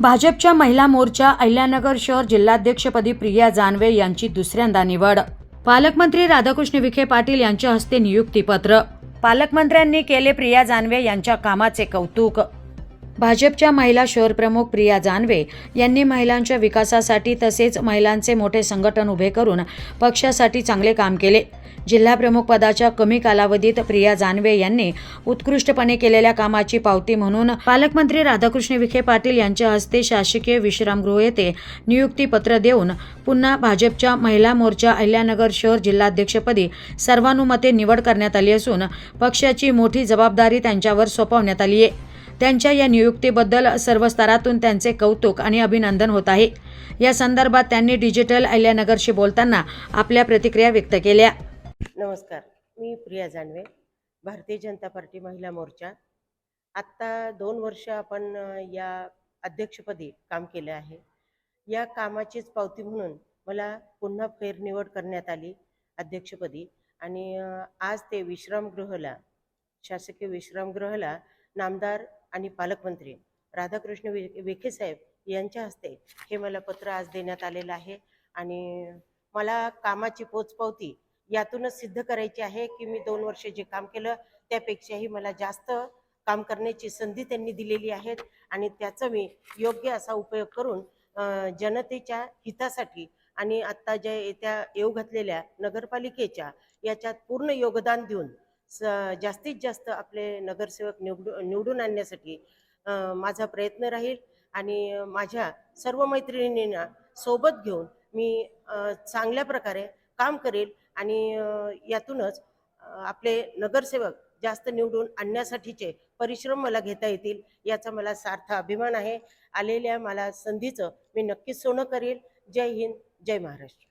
भाजपच्या महिला मोर्चा अहिल्यानगर शहर जिल्हाध्यक्षपदी प्रिया जानवे यांची दुसऱ्यांदा निवड. पालकमंत्री राधाकृष्ण विखे पाटील यांच्या हस्ते नियुक्तीपत्र. पालकमंत्र्यांनी केले प्रिया जानवे यांच्या कामाचे कौतुक. भाजपच्या महिला शहर प्रमुख प्रिया जानवे यांनी महिलांच्या विकासासाठी तसेच महिलांचे मोठे संघटन उभे करून पक्षासाठी चांगले काम केले. जिल्हा प्रमुख पदाच्या कमी कालावधीत प्रिया जानवे यांनी उत्कृष्टपणे केलेल्या कामाची पावती म्हणून पालकमंत्री राधाकृष्ण विखे पाटील यांच्या हस्ते शासकीय विश्रामगृह येथे नियुक्तीपत्र देऊन पुन्हा भाजपच्या महिला मोर्चा अहिल्यानगर शहर जिल्हाध्यक्षपदी सर्वानुमते निवड करण्यात आली असून पक्षाची मोठी जबाबदारी त्यांच्यावर सोपवण्यात आली आहे त्यांच्या या नियुक्तीबद्दल सर्व स्तरातून त्यांचे कौतुक आणि अभिनंदन होत आहे. या संदर्भात त्यांनी डिजिटल अहिल्यानगरशी बोलताना आपल्या प्रतिक्रिया व्यक्त केल्या. नमस्कार मी प्रिया जानवे भारतीय जनता पार्टी महिला मोर्चा. आत्ता दोन वर्ष आपण या अध्यक्षपदी काम केलं आहे. या कामाचीच पावती म्हणून मला पुन्हा फेरनिवड करण्यात आली अध्यक्षपदी आणि आज ते विश्रामगृहाला शासकीय विश्रामगृहाला नामदार आणि पालकमंत्री राधाकृष्ण वि विखे साहेब यांच्या हस्ते हे मला पत्र आज देण्यात आलेलं आहे. आणि मला कामाची पोचपावती यातूनच सिद्ध करायची आहे की मी दोन वर्ष जे काम केलं त्यापेक्षाही मला जास्त काम करण्याची संधी त्यांनी दिलेली आहे आणि त्याचा मी योग्य असा उपयोग करून जनतेच्या हितासाठी आणि आत्ता ज्या येत्या येऊ घातलेल्या नगरपालिकेच्या याच्यात पूर्ण योगदान देऊन स जास्तीत जास्त आपले नगरसेवक निवडू निवडून आणण्यासाठी माझा प्रयत्न राहील आणि माझ्या सर्व मैत्रिणींना सोबत घेऊन मी चांगल्या प्रकारे काम करेल आणि यातूनच आपले नगरसेवक जास्त निवडून आणण्यासाठीचे परिश्रम मला घेता येतील याचा मला सार्थ अभिमान आहे. आलेल्या मला संधीचं मी नक्कीच सोनं करेल. जय हिंद जय महाराष्ट्र.